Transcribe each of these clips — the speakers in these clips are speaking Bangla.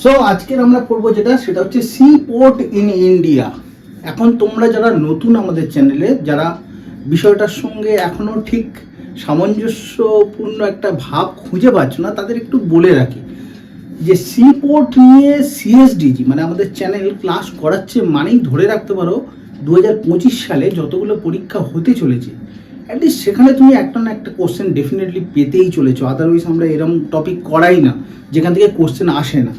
সো আজকের আমরা করব যেটা, সেটা হচ্ছে সি পোর্ট ইন ইন্ডিয়া এখন তোমরা যারা নতুন আমাদের চ্যানেলে, যারা বিষয়টার সঙ্গে এখনও ঠিক সামঞ্জস্যপূর্ণ একটা ভাব খুঁজে পাচ্ছ না, তাদের একটু বলে রাখি। যে সি পোর্ট নিয়ে সিএসডিজি মানে আমাদের চ্যানেল ক্লাস করাচ্ছে মানেই ধরে রাখতে পারো দু হাজার পঁচিশ সালে যতগুলো পরীক্ষা হতে চলেছে অ্যাটলিস্ট সেখানে তুমি একটা না একটা কোশ্চেন ডেফিনেটলি পেতেই চলেছো আদারওয়াইজ আমরা এরকম টপিক করাই না, যেখান থেকে কোশ্চেন আসে না।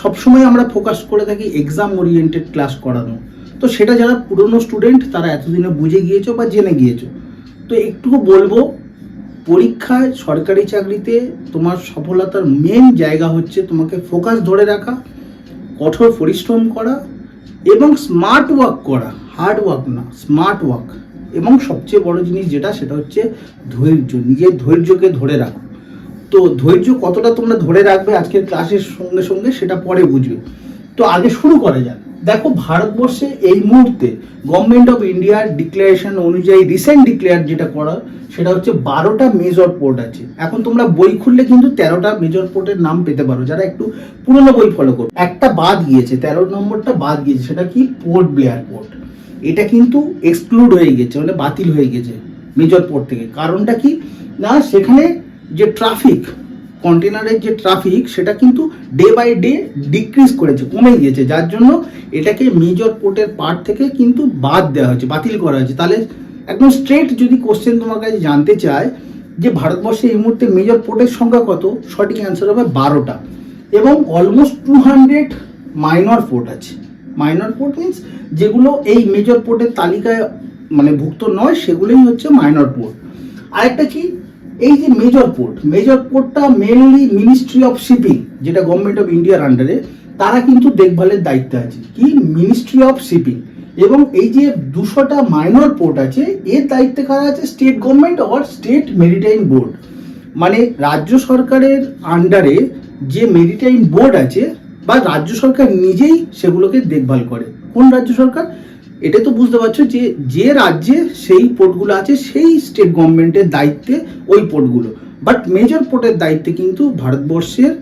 সবসময় আমরা ফোকাস করে থাকি এক্সাম ওরিয়েন্টেড ক্লাস করানো। তো সেটা যারা পুরনো স্টুডেন্ট তারা এতদিনে বুঝে গিয়েছো বা জেনে গিয়েছো। তো একটু বলব, পরীক্ষায় সরকারি চাকরিতে তোমার সফলতার মেন জায়গা হচ্ছে তোমাকে ফোকাস ধরে রাখা, কঠোর পরিশ্রম করা এবং স্মার্ট ওয়ার্ক করা। হার্ড ওয়ার্ক না স্মার্ট ওয়ার্ক এবং সবচেয়ে বড় জিনিস যেটা, সেটা হচ্ছে ধৈর্য, নিজের ধৈর্যকে ধরে রাখো। তো ধৈর্য কতটা তোমরা ধরে রাখবে আজকের ক্লাসের সঙ্গে সঙ্গে সেটা পরে বুঝবে। তো আগে শুরু করা যাক। দেখো ভারতবর্ষে এই মুহূর্তে গভর্নমেন্ট অফ ইন্ডিয়ার ডিক্লারেশন অনুযায়ী রিসেন্ট ডিক্লেয়ার যেটা করা সেটা হচ্ছে বারোটা মেজর পোর্ট আছে। এখন তোমরা বই খুললে কিন্তু তেরোটা মেজর পোর্টের নাম পেতে পারো, যারা একটু পুরনো বই ফলো করো। একটা বাদ গিয়েছে, তেরো নম্বরটা বাদ গিয়েছে, সেটা কি? পোর্ট ব্লেয়ার পোর্ট এটা কিন্তু এক্সক্লুড হয়ে গেছে মানে বাতিল হয়ে গেছে মেজর পোর্ট থেকে। কারণটা কি? না, সেখানে যে ট্রাফিক কন্টেনারের যে ট্রাফিক সেটা কিন্তু ডে বাই ডে ডিক্রিজ করেছে, কমে গিয়েছে। যার জন্য এটাকে মেজর পোর্টের পার্ট থেকে কিন্তু বাদ দেওয়া হয়েছে, বাতিল করা হয়েছে। তাহলে একদম স্ট্রেট যদি কোশ্চেন তোমার কাছে জানতে চায় যে ভারতবর্ষে এই মুহূর্তে মেজর পোর্টের সংখ্যা কত? সঠিক অ্যান্সার হবে বারোটা। এবং almost two hundred minor port আছে। মাইনর পোর্ট মিনস যেগুলো এই মেজর পোর্টের তালিকায় মানে ভুক্ত নয়, সেগুলোই হচ্ছে মাইনর পোর্ট আরেকটা কি? এই যে মেজর পোর্ট মেজর পোর্টটা মেনলি মিনিস্ট্রি অফ শিপিং যেটা গভর্নমেন্ট অফ ইন্ডিয়ার আন্ডারে তারা কিন্তু দেখভালের দায়িত্বে আছে। কি? মিনিস্ট্রি অফ শিপিং এবং এই যে দুশোটা মাইনর পোর্ট আছে, এর দায়িত্বে কারা আছে? State government or state maritime board মানে রাজ্য সরকারের আন্ডারে যে মেরিটাইম বোর্ড আছে, বা রাজ্য সরকার নিজেই সেগুলোকে দেখভাল করে। কোন রাজ্য সরকার? এটা তো বুঝতে পারছ যে যে রাজ্যে সেই পোর্টগুলো আছে, সেই স্টেট গভর্নমেন্টের দায়িত্বে ওই পোর্টগুলো। বাট মেজর পোর্টের দায়িত্বে কিন্তু ভারতবর্ষের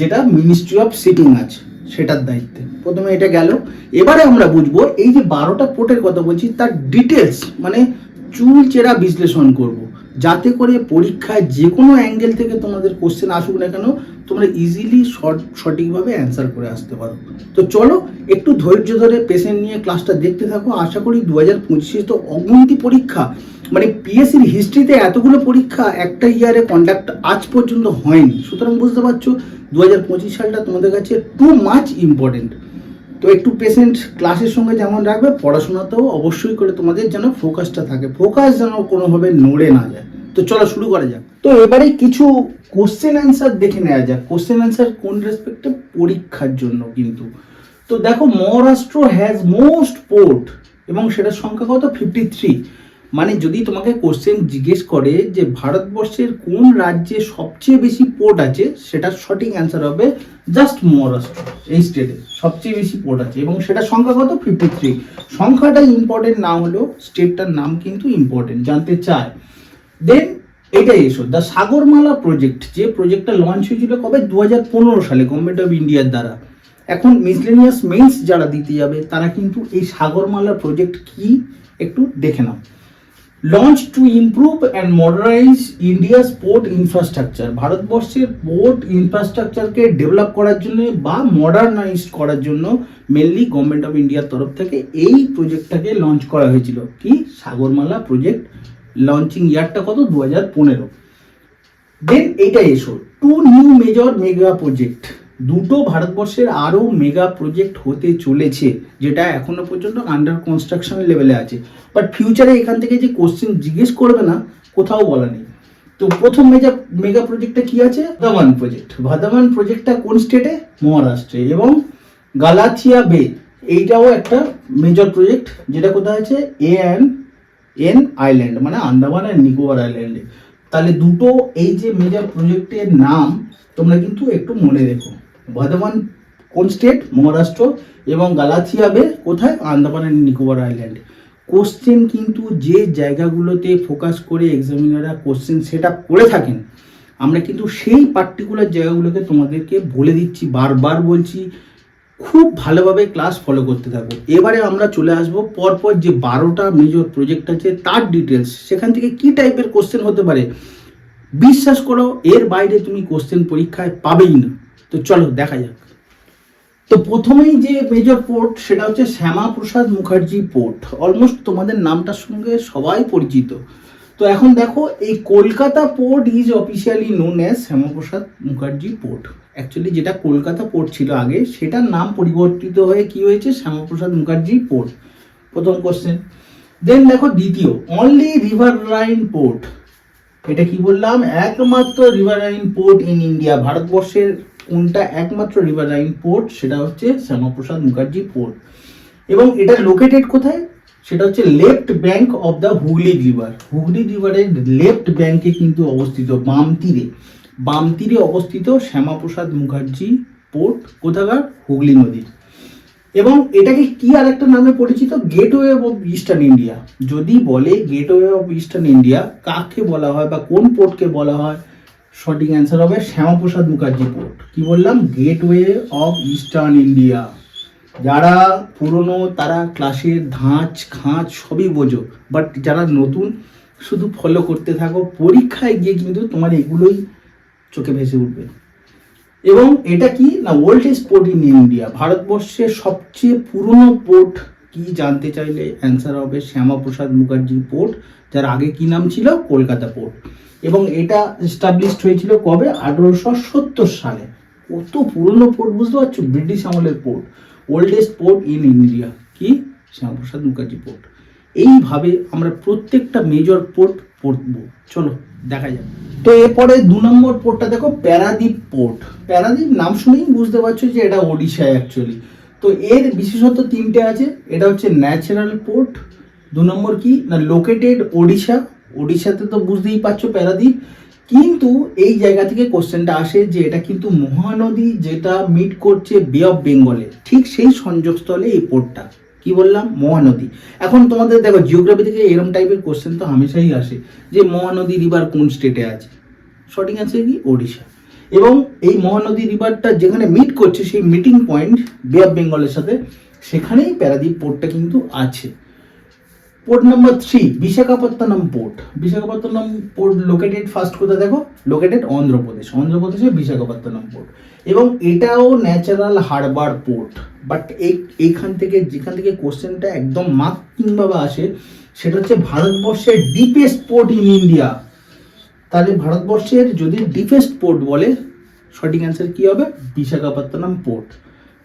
যেটা মিনিস্ট্রি অফ সিটিং আছে, সেটার দায়িত্বে। প্রথমে এটা গেল। এবারে আমরা বুঝব, এই যে বারোটা পোর্টের কথা বলছি, তার ডিটেলস মানে চুল চেরা বিশ্লেষণ করব। যাতে করে পরীক্ষায় যে কোনো অ্যাঙ্গেল থেকে তোমাদের কোশ্চেন আসুক না কেন, তোমরা ইজিলি শর্ট সঠিকভাবে অ্যান্সার করে আসতে পারো। তো চলো, একটু ধৈর্য ধরে পেশেন্ট নিয়ে ক্লাসটা দেখতে থাকো। আশা করি দু হাজার পঁচিশে তো অগণিত পরীক্ষা মানে পিএসসির হিস্ট্রিতে এতগুলো পরীক্ষা একটা ইয়ারে কন্ডাক্ট আজ পর্যন্ত হয়নি। সুতরাং বুঝতে পারছ দু হাজার পঁচিশ সালটা তোমাদের কাছে টু মাচ ইম্পর্টেন্ট তো একটু পেশেন্ট ক্লাসের সঙ্গে যেমন রাখবে, পড়াশোনাতেও অবশ্যই করে তোমাদের যেন ফোকাসটা থাকে। ফোকাস যেন কোনোভাবে নড়ে না যায়। তো চলো শুরু করা যাক। তো এবারে কিছু কোশ্চেন অ্যান্সার দেখে নেওয়া যাক। কোশ্চেন অ্যান্সার কোন রেসপেক্টে পরীক্ষার জন্য কিন্তু। তো দেখো মহারাষ্ট্র হ্যাজ মোস্ট পোর্ট এবং সেটার সংখ্যা কত? ফিফটি থ্রি মানে যদি তোমাকে কোশ্চেন জিজ্ঞেস করে যে ভারতবর্ষের কোন রাজ্যে সবচেয়ে বেশি পোর্ট আছে, সেটার সঠিক অ্যান্সার হবে জাস্ট মহারাষ্ট্র এই স্টেটে সবচেয়ে বেশি পোর্ট আছে এবং সেটা সংখ্যা কত? ফিফটি থ্রি সংখ্যাটা ইম্পর্টেন্ট না হলেও স্টেটটার নাম কিন্তু ইম্পর্টেন্ট জানতে চায় দেন এটাই এসো দ্য সাগরমালা প্রজেক্ট যে প্রজেক্টটা লঞ্চ হয়েছিল কবে? দু হাজার পনেরো সালে গভর্নমেন্ট অফ ইন্ডিয়ার দ্বারা। এখন মিসলেনিয়াস মেন্স যারা দিতে যাবে, তারা কিন্তু এই সাগরমালা প্রজেক্ট কি? একটু দেখে নাও। Launch to improve and modernise India's port infrastructure ভারতবর্ষের পোর্ট ইনফ্রাস্ট্রাকচারকে ডেভেলপ করার জন্য বা মডার্নাইজ করার জন্য মেনলি গভর্নমেন্ট অফ ইন্ডিয়ার তরফ থেকে এই প্রজেক্টটাকে লঞ্চ করা হয়েছিল। কি? সাগরমালা প্রজেক্ট লঞ্চিং ইয়ারটা কত? দু হাজার পনেরো। দেন এইটা এসো। Two new major mega project দুটো ভারতবর্ষের আরও মেগা প্রজেক্ট হতে চলেছে, যেটা এখনও পর্যন্ত আন্ডার কনস্ট্রাকশন লেভেলে আছে। বাট ফিউচারে এখান থেকে যে কোশ্চেন জিজ্ঞেস করবে না, কোথাও বলা নেই। তো প্রথম মেজা মেগা প্রজেক্টটা কি আছে? ভাদামান প্রজেক্ট ভাদামান প্রজেক্টটা কোন স্টেটে মহারাষ্ট্রে এবং গালাথিয়া বে এইটাও একটা মেজর প্রজেক্ট যেটা কোথায় আছে? এ অ্যান্ড এন আইল্যান্ড মানে আন্দামান অ্যান্ড নিকোবর আইল্যান্ডে তাহলে দুটো এই যে মেজর প্রজেক্টের নাম, তোমরা কিন্তু একটু মনে রেখো। বর্ধমান কোন স্টেট মহারাষ্ট্র এবং গালাথিয়া বে কোথায়? Andaman and Nicobar island question কিন্তু যে জায়গাগুলোতে ফোকাস করে এক্সামিনাররা কোশ্চেন সেট আপ করে থাকেন, আমরা কিন্তু সেই পার্টিকুলার জায়গাগুলোকে তোমাদেরকে বলে দিচ্ছি, বারবার বলছি, খুব ভালোভাবে ক্লাস ফলো করতে থাকো। এবারে আমরা চলে আসব পরপর যে বারোটা মেজর প্রজেক্ট আছে, তার ডিটেলস সেখান থেকে কি টাইপের কোশ্চেন হতে পারে? বিশ্বাস করো, এর বাইরে তুমি কোশ্চেন পরীক্ষায় পাবেই না। তো চলো, দেখা যাক। তো প্রথমেই যে মেজর পোর্ট সেটা হচ্ছে শ্যামাপ্রসাদ মুখার্জি পোর্ট অলমোস্ট তোমাদের নামটার সঙ্গে সবাই পরিচিত। তো এখন দেখো, এই Kolkata port is officially known as Shyamaprasad Mukherjee port actually যেটা কলকাতা পোর্ট ছিল আগে, সেটার নাম পরিবর্তিত হয়ে কি হয়েছে? শ্যামাপ্রসাদ মুখার্জি পোর্ট প্রথম কোশ্চেন দেন দেখো দ্বিতীয় অনলি রিভার লাইন পোর্ট এটা কি বললাম? একমাত্র রিভারাইন পোর্ট ইন ইন্ডিয়া ভারতবর্ষের কোনটা একমাত্র রিভারাইন পোর্ট সেটা হচ্ছে শ্যামাপ্রসাদ মুখার্জি পোর্ট এবং এটা লোকেটেড কোথায়? সেটা হচ্ছে left bank of the Hooghly river Hooghly রিভারের left ব্যাংকে কিন্তু অবস্থিত, বাম তীরে। বাম তীরে অবস্থিত শ্যামাপ্রসাদ মুখার্জি পোর্ট কোথাকার? হুগলি নদীর। এবং এটাকে কি আর একটা নামে পরিচিত? গেটওয়ে অফ ইস্টার্ন ইন্ডিয়া যদি বলে গেটওয়ে অফ ইস্টার্ন ইন্ডিয়া কাকে বলা হয় বা কোন পোর্টকে বলা হয়? সঠিক অ্যান্সার হবে শ্যামাপ্রসাদ মুখার্জি পোর্ট কি বললাম? গেটওয়ে অফ ইস্টার্ন ইন্ডিয়া যারা পুরনো, তারা ক্লাসের ধাঁচ, খাঁচ সবই বোঝো। বাট যারা নতুন, শুধু ফলো করতে থাকো। পরীক্ষায় গিয়ে কিন্তু তোমার এগুলোই চোখে ভেসে উঠবে। এবং এটা কি? না ওল্ডেস্ট পোর্ট ইন ইন্ডিয়া ভারতবর্ষের সবচেয়ে পুরনো পোর্ট কি জানতে চাইলে অ্যান্সার হবে শ্যামাপ্রসাদ মুখার্জি পোর্ট যার আগে কি নাম ছিল? কলকাতা পোর্ট এবং এটা এস্টাবলিশড হয়েছিল কবে? আঠারোশো সত্তর সালে। কত পুরনো পোর্ট বুঝতে পারছ? ব্রিটিশ আমলের port oldest port in India কি? শ্যামাপ্রসাদ মুখার্জি পোর্ট এইভাবে আমরা প্রত্যেকটা মেজর পোর্ট পড়ব। চলো, দেখা যাক। তো এরপরে দু নম্বর পোর্টটা দেখো প্যারাদ্বীপ পোর্ট প্যারাদ্বীপ নাম শুনেই বুঝতে পারছ যে এটা ওড়িশায় অ্যাকচুয়ালি তো এর বিশেষত তিনটে আছে। এটা হচ্ছে ন্যাচারাল পোর্ট দু নম্বর কি? না লোকেটেড ওড়িশা ওড়িশাতে তো বুঝতেই পারছ প্যারাদ্বীপ। কিন্তু এই জায়গা থেকে কোশ্চেনটা আসে যে এটা কিন্তু মহানদী যেটা মিট করছে বে অফ বেঙ্গলে ঠিক সেই সংযোগস্থলে এই পোর্টটা কি বললাম? মহানদী। এখন তোমাদের দেখো জিওগ্রাফি থেকে এরম টাইপের কোশ্চেন তো হামেশাই আসে যে মহানদী রিভার কোন স্টেটে আছে। সঠিক অ্যান্সার কি? ওড়িশা। এবং এই মহানদী রিভারটা যেখানে মিট করছে সেই মিটিং পয়েন্ট বে অফ বেঙ্গলের সাথে, সেখানেই প্যারাদ্বীপ পোর্টটা কিন্তু আছে। Port number three, Visakhapatnam port. Visakhapatnam port located first কোথায় দেখো? লোকেটেড অন্ধ্রপ্রদেশ, অন্ধ্রপ্রদেশে বিশাখাপত্তনম পোর্ট। এবং এটাও ন্যাচারাল হারবার পোর্ট বাট এই, এইখান থেকে, যেখান থেকে কোশ্চেনটা একদম মার্কিংভাবে আসে, সেটা হচ্ছে ভারতবর্ষের ডিপেস্ট পোর্ট ইন ইন্ডিয়া তাহলে ভারতবর্ষের যদি ডিপেস্ট পোর্ট বলে, সঠিক অ্যান্সার কি হবে? বিশাখাপত্তনম পোর্ট।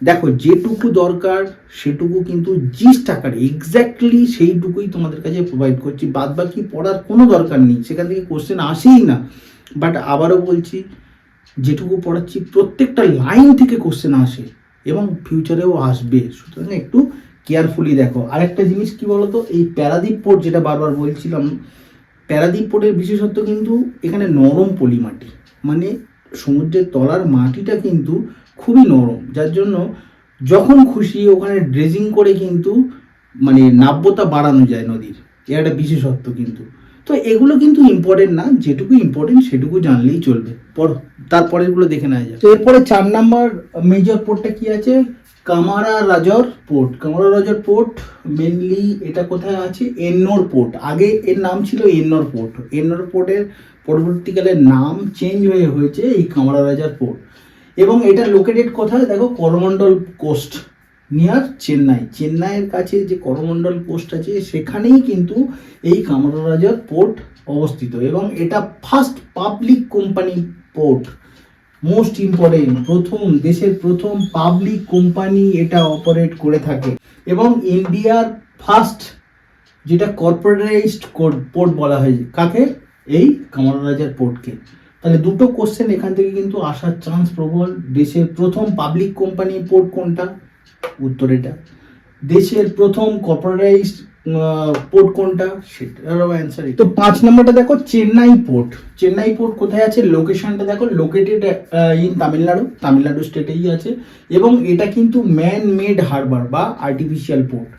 দেখো, যেটুকু দরকার, সেটুকু কিন্তু জিস্ট আকারে এক্স্যাক্টলি সেইটুকুই তোমাদের কাছে প্রোভাইড করছি। বাদ বাকি পড়ার কোনো দরকার নেই, সেখান থেকে কোশ্চেন আসেই না। বাট আবারও বলছি, যেটুকু পড়াচ্ছি, প্রত্যেকটা লাইন থেকে কোশ্চেন আসে এবং ফিউচারেও আসবে। সুতরাং একটু কেয়ারফুলি দেখো। আরেকটা জিনিস কি বলতো, এই প্যারাদ্বীপ পোর্ট যেটা বারবার বলছিলাম প্যারাদ্বীপ পোর্টের বিশেষত্ব কিন্তু এখানে নরম পলি মাটি মানে সমুদ্রের তলার মাটিটা কিন্তু খুবই নরম, যার জন্য যখন খুশি ওখানে ড্রেজিং করে কিন্তু মানে নাব্যতা বাড়ানো যায় নদীর। এর একটা বিশেষত্ব কিন্তু। তো এগুলো কিন্তু ইম্পর্টেন্ট না, যেটুকু ইম্পর্টেন্ট সেটুকু জানলেই চলবে। পর, তারপরেরগুলো দেখে নেওয়া যায় তো এরপরে চার নাম্বার মেজর পোর্টটা কি আছে? Kamarajar port Kamarajar port mainly এটা কোথায় আছে? এন্নোর পোর্ট আগে এর নাম ছিল এন্নোর পোর্ট এন্নোর পোর্টের পরবর্তীকালে নাম চেঞ্জ হয়ে, হয়েছে এই কামারা রাজার পোর্ট এবং এটা লোকেটেড কোথায়? দেখো, করমণ্ডল কোস্ট নিয়ার চেন্নাই। চেন্নাইয়ের কাছে যে করমণ্ডল কোস্ট আছে, সেখানেই কিন্তু এই কামারা রাজার পোর্ট অবস্থিত। এবং এটা first public company port most important প্রথম, দেশের প্রথম পাবলিক কোম্পানি এটা অপারেট করে থাকে। এবং ইন্ডিয়ার ফার্স্ট যেটা কর্পোরেটাইজড পোর্ট বলা হয়, কাকে? এই কামার রাজার পোর্টকে তাহলে দুটো কোশ্চেন এখান থেকে কিন্তু আসার চান্স প্রবল। দেশের প্রথম পাবলিক কোম্পানি পোর্ট কোনটা? উত্তর এটা। দেশের প্রথম কর্পোরেটাইজড পোর্ট কোনটা? সেটারও অ্যান্সার তো পাঁচ নম্বরটা দেখো চেন্নাই পোর্ট চেন্নাই পোর্ট কোথায় আছে? লোকেশনটা দেখো লোকেটেড ইন তামিলনাড়ু। তামিলনাড়ু স্টেটেই আছে। এবং এটা কিন্তু ম্যান মেড হারবার বা আর্টিফিশিয়াল পোর্ট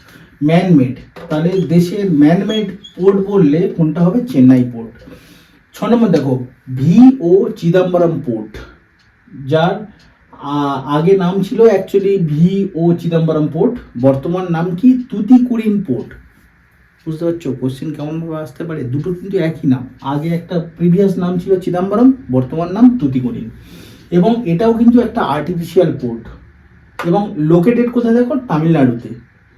ম্যান মেড তাহলে দেশের ম্যান মেড পোর্ট বললে কোনটা হবে? চেন্নাই পোর্ট ছ নম্বর দেখো, ভি ও চিদাম্বরম পোর্ট, যার আগে নাম ছিল actually V O Chidambaram port, বর্তমান নাম কি তুতিকুরিন পোর্ট। বুঝতে পারছ? কোশ্চেন কেমনভাবে আসতে পারে? দুটো কিন্তু একই নাম। আগে একটা প্রিভিয়াস নাম ছিল চিদাম্বরম, বর্তমান নাম তুতিকুরিন এবং এটাও কিন্তু একটা আর্টিফিশিয়াল পোর্ট এবং লোকেটেড কোথায় দেখো? তামিলনাড়ুতে।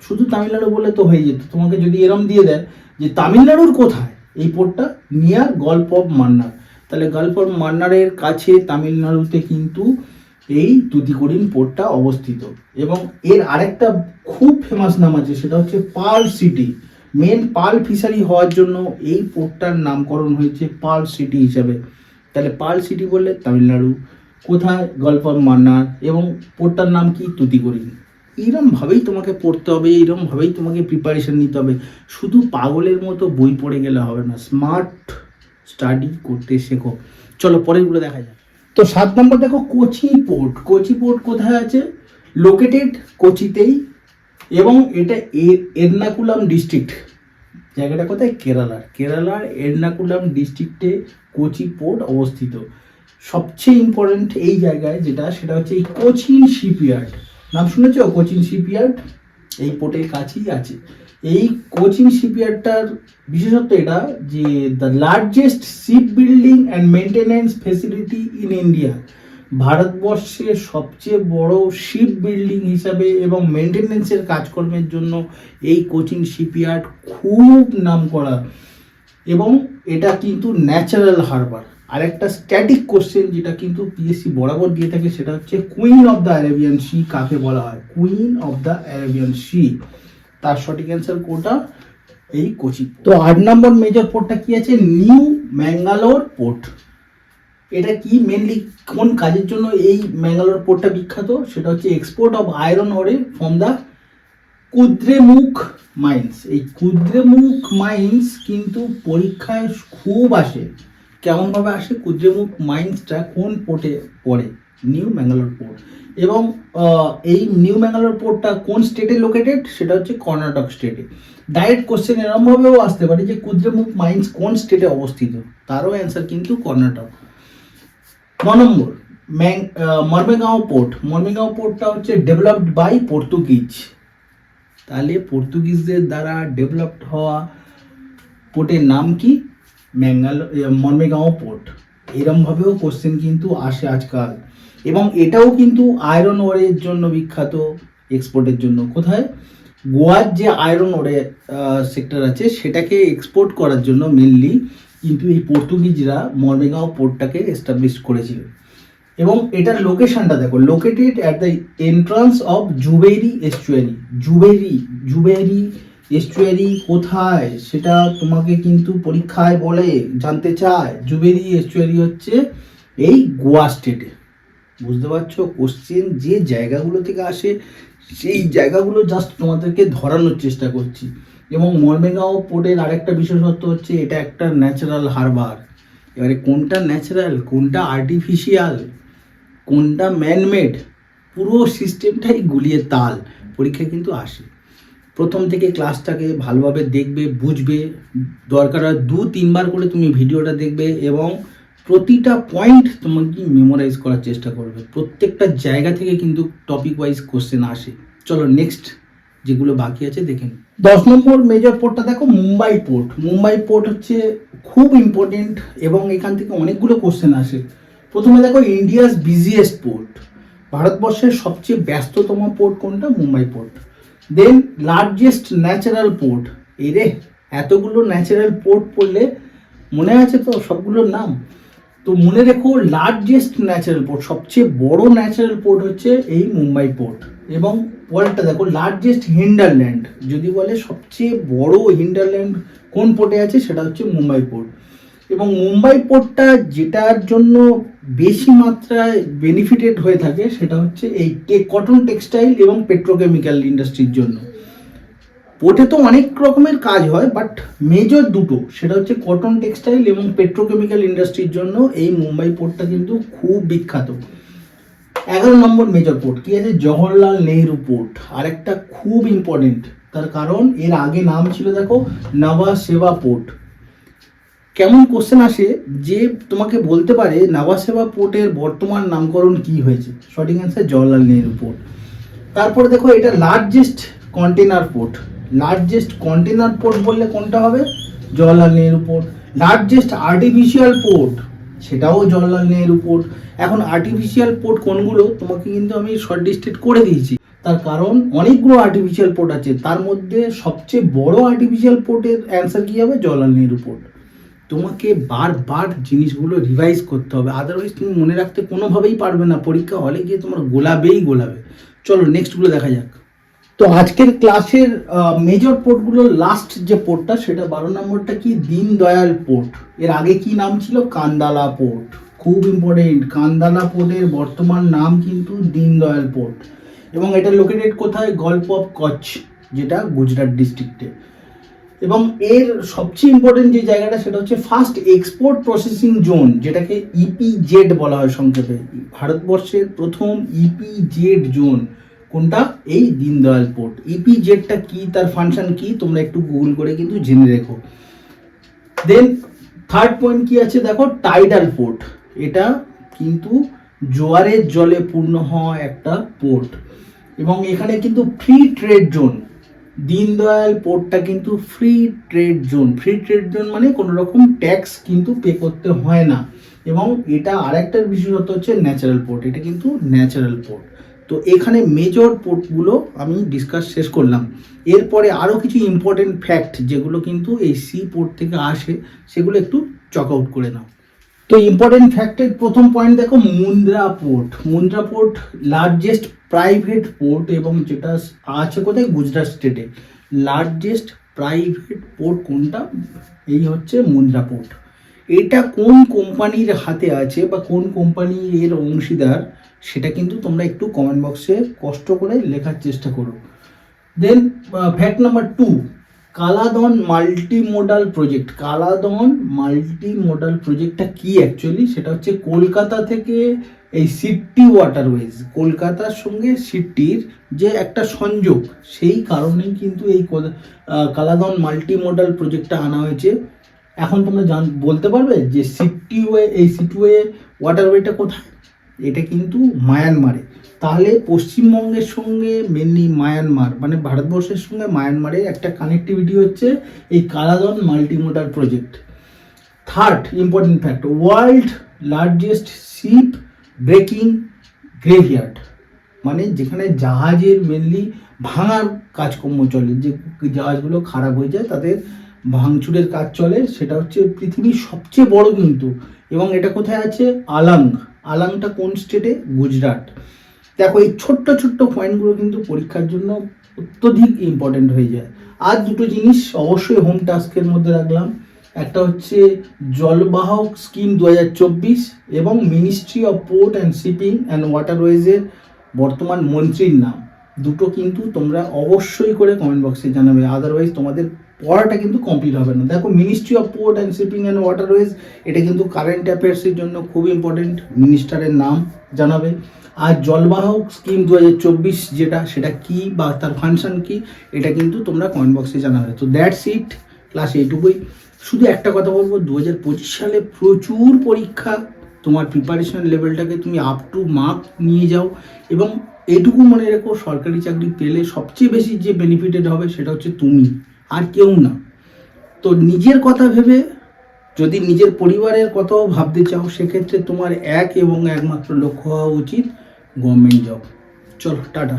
শুধু তামিলনাড়ু বলে তো হয়ে যেত। তোমাকে যদি এরম দিয়ে দেয় যে তামিলনাড়ুর কোথায়? এই পোর্টটা নিয়ার গল্ফ অফ মান্নার তাহলে গল্ফ অফ মান্নারের কাছে তামিলনাড়ুতে কিন্তু এই তুতিকোরিন পোর্টটা অবস্থিত। এবং এর আরেকটা খুব ফেমাস নাম আছে, সেটা হচ্ছে pearl city main pearl fishery হওয়ার জন্য এই পোর্টটার নামকরণ হয়েছে পার্ল সিটি হিসাবে। তাহলে পার্ল সিটি বললে তামিলনাড়ু, কোথায় গল্প অফ মান্নার এবং পোর্টটার নাম কি? তুতিকোরিন। এইরমভাবেই তোমাকে পড়তে হবে, এইরমভাবেই তোমাকে প্রিপারেশন নিতে হবে। শুধু পাগলের মতো বই পড়ে গেলে হবে না স্মার্ট স্টাডি করতে শেখো। চলো পরেরগুলো দেখা যাক। তো সাত নম্বর দেখো, কোচি পোর্ট। কোচি পোর্ট কোথায় আছে? লোকেটেড কোচিতেই। এবং এটা এর্নাকুলাম ডিস্ট্রিক্ট জায়গাটা কোথায়? কেরালার। কেরালার এর্নাকুলাম ডিস্ট্রিক্টে কোচি পোর্ট অবস্থিত। সবচেয়ে ইম্পর্ট্যান্ট এই জায়গায় যেটা, সেটা হচ্ছে এই কোচিন শিপইয়ার্ড। নাম শুনেছ? কোচিং শিপইয়ার্ড? এই পোর্টের কাছেই আছে। এই কোচিং শিপইয়ার্ডটার বিশেষত্ব এটা যে the largest ship building and maintenance facility in India ভারতবর্ষের সবচেয়ে বড় শিপ বিল্ডিং হিসাবে এবং মেনটেন্যান্সের কাজকর্মের জন্য এই কোচিং শিপইয়ার্ড খুব নাম করা এবং এটা কিন্তু ন্যাচারাল হারবার আর একটা স্ট্যাটিক কোশ্চেন যেটা কিন্তু পিএসসি বরাবর দিয়ে থাকে, সেটা হচ্ছে queen of the Arabian sea কাকে বলা হয়? Queen of the Arabian sea তার সঠিক অ্যান্সার কোটা এই কোচি। তো আট নম্বর মেজর পোর্টটা কি আছে? নিউ ম্যাঙ্গালোর পোর্ট এটা কি মেনলি কোন কাজের জন্য এই ম্যাঙ্গালোর পোর্টটা বিখ্যাত? সেটা হচ্ছে export of iron ore from the Kudremukh mines এই কুদ্রেমুখ মাইন্স কিন্তু পরীক্ষায় খুব আসে। কেমনভাবে আসে, কুদ্রেমুখ মাইন্সটা কোন পোর্টে পড়ে? নিউ ম্যাঙ্গালোর পোর্ট এবং এই নিউ ম্যাঙ্গালোর পোর্টটা কোন স্টেটে লোকেটেড সেটা হচ্ছে কর্ণাটক স্টেটে ডাইরেক্ট কোশ্চেন এরমভাবেও আসতে পারে যে কুদ্রেমুখ মাইন্স কোন স্টেটে অবস্থিত? তারও অ্যান্সার কিন্তু কর্ণাটক। ন নম্বর, ম্যাং মর্মেগাঁও পোর্ট মর্মেগাঁও পোর্টটা হচ্ছে ডেভেলপড বাই পর্তুগিজ তাহলে পর্তুগিজদের দ্বারা ডেভেলপড হওয়া পোর্টের নাম কি? ম্যাঙ্গালো মর্মেগাঁও পোর্ট। এরমভাবেও কোশ্চেন কিন্তু আসে আজকাল। এবং এটাও কিন্তু আয়রন ওরের জন্য বিখ্যাত এক্সপোর্টের জন্য। কোথায়? গোয়ার যে আয়রন ওরে সেক্টর আছে, সেটাকে এক্সপোর্ট করার জন্য মেনলি কিন্তু এই পর্তুগিজরা মর্মেগাঁও পোর্টটাকে এস্টাবলিশ করেছিল। এবং এটার লোকেশনটা দেখো located at the entrance of Zuari estuary Zuari Zuari estuary কোথায়? সেটা তোমাকে কিন্তু পরীক্ষায় বলে, জানতে চায়। জুবেরি এস্টুয়ারি হচ্ছে এই গোয়া স্টেটে বুঝতে পারছ? কোশ্চেন যে জায়গাগুলো থেকে আসে, সেই জায়গাগুলো জাস্ট তোমাদেরকে ধরানোর চেষ্টা করছি। এবং মর্মেগাঁও পোর্টের আরেকটা বিশেষত্ব হচ্ছে, এটা একটা ন্যাচারাল হারবার এবারে কোনটা ন্যাচারাল কোনটা আর্টিফিশিয়াল কোনটা ম্যানমেড পুরো সিস্টেমটাই গুলিয়ে তাল। পরীক্ষায় কিন্তু আসে। প্রথম থেকে ক্লাসটাকে ভালোভাবে দেখবে, বুঝবে। দরকার হয় দু, তিনবার করে তুমি ভিডিওটা দেখবে এবং প্রতিটা পয়েন্ট তোমাকে মেমোরাইজ করার চেষ্টা করবে। প্রত্যেকটা জায়গা থেকে কিন্তু টপিক ওয়াইজ কোশ্চেন আসে। চলো নেক্সট যেগুলো বাকি আছে দেখে দশ নম্বর মেজর পোর্টটা দেখো, মুম্বাই পোর্ট মুম্বাই পোর্ট হচ্ছে খুব ইম্পর্টেন্ট এবং এখান থেকে অনেকগুলো কোশ্চেন আসে। প্রথমে দেখো ইন্ডিয়াস বিজিয়েস্ট পোর্ট ভারতবর্ষের সবচেয়ে ব্যস্ততম পোর্ট কোনটা? Mumbai port then largest natural port এই রে, এতগুলো ন্যাচারাল পোর্ট পড়লে মনে আছে তো সবগুলোর নাম? তো মনে রেখো লার্জেস্ট ন্যাচারাল পোর্ট সবচেয়ে বড় ন্যাচারাল পোর্ট হচ্ছে এই মুম্বাই পোর্ট এবং পরেরটা দেখো লার্জেস্ট হিন্ডারল্যান্ড যদি বলে সবচেয়ে বড় হিন্ডারল্যান্ড কোন পোর্টে আছে, সেটা হচ্ছে মুম্বাই পোর্ট এবং মুম্বাই পোর্টটা যেটার জন্য বেশি মাত্রায় বেনিফিটেড হয়ে থাকে সেটা হচ্ছে এই কটন টেক্সটাইল এবং পেট্রোকেমিক্যাল ইন্ডাস্ট্রির জন্য। পোর্টে তো অনেক রকমের কাজ হয় বাট মেজর দুটো, সেটা হচ্ছে কটন টেক্সটাইল এবং পেট্রোকেমিক্যাল ইন্ডাস্ট্রির জন্য এই মুম্বাই পোর্টটা কিন্তু খুব বিখ্যাত। এগারো নম্বর মেজর পোর্ট কি আছে? জওহরলাল নেহরু পোর্ট আরেকটা খুব ইম্পর্টেন্ট তার কারণ এর আগে নাম ছিল, দেখো নবা সেবা পোর্ট কেমন কোশ্চেন আসে যে তোমাকে বলতে পারে নাভাসেবা পোর্টের বর্তমান নামকরণ কি হয়েছে? সঠিক অ্যান্সার জওয়াহরলাল নেহরু পোর্ট তারপরে দেখো এটা largest container port largest container port বললে কোনটা হবে? Jawaharlal Nehru port largest artificial port সেটাও জওয়াহরলাল নেহরু পোর্ট এখন আর্টিফিশিয়াল পোর্ট কোনগুলো? তোমাকে কিন্তু আমি শর্ট লিস্টেড করে দিয়েছি। তার কারণ অনেকগুলো আর্টিফিশিয়াল পোর্ট আছে। তার মধ্যে সবচেয়ে বড় আর্টিফিশিয়াল পোর্টের অ্যান্সার কি হবে? জওয়াহরলাল নেহরু পোর্ট তোমাকে বারবার জিনিসগুলো রিভাইজ করতে হবে। আদারওয়াইজ তুমি মনে রাখতে কোনোভাবেই পারবে না। পরীক্ষা হলে গিয়ে তোমার গোলাবেই গোলাবে। চলো নেক্সটগুলো দেখা যাক। তো আজকের ক্লাসের মেজর পোর্টগুলো লাস্ট যে পোর্টটা সেটা বারো নম্বরটা কি? দীনদয়াল পোর্ট এর আগে কি নাম ছিল? কান্দালা পোর্ট খুব ইম্পর্টেন্ট কান্দালা পোর্টের বর্তমান নাম কিন্তু দীনদয়াল পোর্ট এবং এটা লোকেটেড কোথায়? গল্প অফ কচ্ছ, যেটা গুজরাট ডিস্ট্রিক্টে এবং এর সবচেয়ে ইম্পর্টেন্ট যে জায়গাটা সেটা হচ্ছে ফার্স্ট এক্সপোর্ট প্রসেসিং জোন যেটাকে ইপিজেড বলা হয় সংক্ষেপে। ভারতবর্ষের প্রথম ইপিজেড জোন কোনটা? এই দিনদয়াল পোর্ট ইপিজেডটা কি, তার ফাংশন কি, তোমরা একটু গুগল করে কিন্তু জেনে রেখো। দেন থার্ড পয়েন্ট কি আছে? দেখো টাইডাল পোর্ট এটা কিন্তু জোয়ারের জলে পূর্ণ হওয়া একটা পোর্ট এবং এখানে কিন্তু ফ্রি ট্রেড জোন দীনদয়াল পোর্টটা কিন্তু free trade zone free trade zone মানে কোনো রকম ট্যাক্স কিন্তু পে করতে হয় না। এবং এটা আরেকটার বিশেষত্ব হচ্ছে ন্যাচারাল পোর্ট এটা কিন্তু ন্যাচারাল পোর্ট তো এখানে মেজর পোর্টগুলো আমি ডিসকাস শেষ করলাম। এরপরে আরও কিছু ইম্পর্টেন্ট ফ্যাক্ট যেগুলো কিন্তু এই সি পোর্ট থেকে আসে, সেগুলো একটু চক আউট করে নাও। তো ইম্পর্টেন্ট ফ্যাক্টের প্রথম পয়েন্ট দেখো, Mundra port Mundra port largest private port এবং যেটা আছে কোথায়? গুজরাট স্টেটে লার্জেস্ট প্রাইভেট পোর্ট কোনটা? এই হচ্ছে মুন্দ্রা পোর্ট এটা কোন কোম্পানির হাতে আছে বা কোন কোম্পানি এর অংশীদার, সেটা কিন্তু তোমরা একটু কমেন্ট বক্সে কষ্ট করে লেখার চেষ্টা করো। Then fact number two Kaladan multi modal project Kaladan multi modal প্রজেক্টটা কি অ্যাকচুয়ালি সেটা হচ্ছে কলকাতা থেকে এই সিটি ওয়াটারওয়েজ কলকাতার সঙ্গে সিটির যে একটা সংযোগ, সেই কারণেই কিন্তু এই কালাদন মাল্টি মোডাল প্রজেক্টটা আনা হয়েছে। এখন তোমরা জান, বলতে পারবে যে সিটিওয়ে এই সিটিওয়ে ওয়াটারওয়েটা কোথায়? এটা কিন্তু মায়ানমারে। তাহলে পশ্চিমবঙ্গের সঙ্গে মেনলি মায়ানমার মানে ভারতবর্ষের সঙ্গে মায়ানমারের একটা কানেক্টিভিটি হচ্ছে এই Kaladan multimodal project third important fact world largest ship breaking graveyard মানে যেখানে জাহাজের মেনলি ভাঙার কাজকর্ম চলে, যে জাহাজগুলো খারাপ হয়ে যায় তাদের ভাঙচুরের কাজ চলে, সেটা হচ্ছে পৃথিবীর সবচেয়ে বড় কিন্তু, এবং এটা কোথায় আছে? আলাং। আলাংটা কোন স্টেটে গুজরাট। দেখো, এই ছোট্ট ছোট্ট পয়েন্টগুলো কিন্তু পরীক্ষার জন্য অত্যধিক ইম্পর্টেন্ট হয়ে যায়। আর দুটো জিনিস অবশ্যই হোম টাস্কের মধ্যে রাখলাম। একটা হচ্ছে জলবাহক স্কিম দু হাজার চব্বিশ এবং ministry of port and shipping and ওয়াটারওয়েজের বর্তমান মন্ত্রীর নাম। দুটো কিন্তু তোমরা অবশ্যই করে কমেন্ট বক্সে জানাবে। আদারওয়াইজ তোমাদের পড়াটা কিন্তু কমপ্লিট হবে না। দেখো ministry of port and shipping and waterways এটা কিন্তু কারেন্ট অ্যাফেয়ার্সের জন্য খুব ইম্পর্টেন্ট মিনিস্টারের নাম জানাবে। আর জলবাহক স্কিম দু হাজার চব্বিশ যেটা, সেটা কি বা তার ফাংশন কি, এটা কিন্তু তোমরা কমেন্ট বক্সে জানাবে। তো দ্যাটস ইট ক্লাস এইটুকুই। শুধু একটা কথা বলব দু হাজার পঁচিশ সালে প্রচুর পরীক্ষা, তোমার প্রিপারেশন লেভেলটাকে তুমি আপ টু মার্ক নিয়ে যাও এবং এটুকু মনে রেখো, সরকারি চাকরি পেলে সবচেয়ে বেশি যে বেনিফিটেড হবে সেটা হচ্ছে তুমি, আর কেউ না। তো নিজের কথা ভেবে, যদি নিজের পরিবারের কথাও ভাবতে চাও, সেক্ষেত্রে তোমার এক এবং একমাত্র লক্ষ্য হওয়া উচিত গভর্নমেন্ট জব চলো টাটা